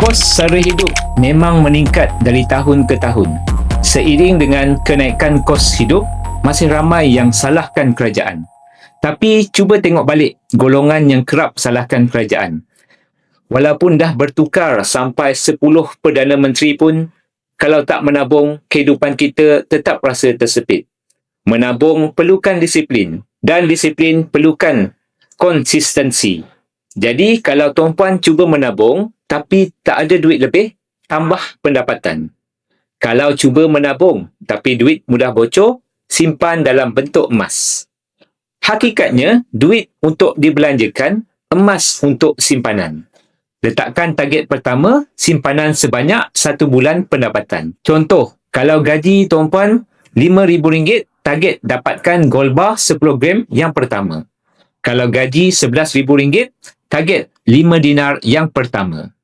Kos sara hidup memang meningkat dari tahun ke tahun. Seiring dengan kenaikan kos hidup, masih ramai yang salahkan kerajaan. Tapi cuba tengok balik golongan yang kerap salahkan kerajaan. Walaupun dah bertukar sampai 10 Perdana Menteri pun, kalau tak menabung, kehidupan kita tetap rasa tersepit. Menabung perlukan disiplin dan disiplin perlukan konsistensi. Jadi kalau tuan-puan cuba menabung tapi tak ada duit lebih, tambah pendapatan. Kalau cuba menabung tapi duit mudah bocor, simpan dalam bentuk emas. Hakikatnya, duit untuk dibelanjakan, emas untuk simpanan. Letakkan target pertama, simpanan sebanyak satu bulan pendapatan. Contoh, kalau gaji tuan-puan RM5,000, target dapatkan gold bar 10 gram yang pertama. Kalau gaji RM11,000, target 5 dinar yang pertama.